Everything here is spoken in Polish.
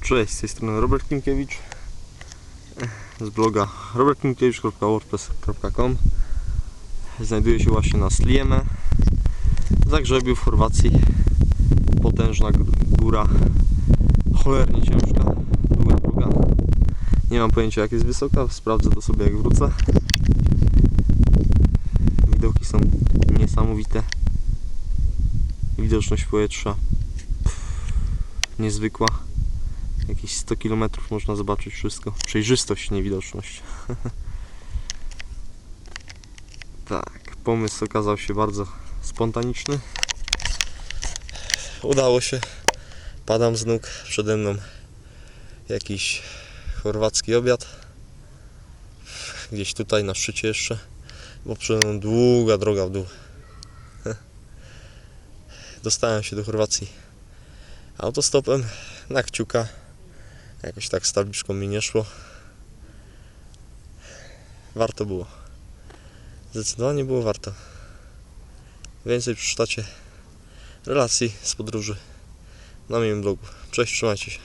Cześć, z tej strony Robert Klimkiewicz z bloga robertklimkiewicz.wordpress.com Znajduję się właśnie na Slieme w Zagrzebiu w Chorwacji potężna góra. Cholernie ciężka, długa droga. Nie mam pojęcia jak jest wysoka, sprawdzę to sobie jak wrócę. Widoki są niesamowite. Widoczność powietrza niezwykła jakieś 100 km można zobaczyć wszystko. Przejrzystość, niewidoczność. tak, pomysł okazał się bardzo spontaniczny. Udało się. Padam z nóg. Przede mną jakiś chorwacki obiad. Gdzieś tutaj na szczycie jeszcze. Bo przede mną długa droga w dół. Dostałem się do Chorwacji autostopem na kciuka. Jakoś tak z tabliczką mi nie szło. Warto było. Zdecydowanie było warto. Więcej przeczytacie relacji z podróży na moim blogu. Cześć, trzymajcie się.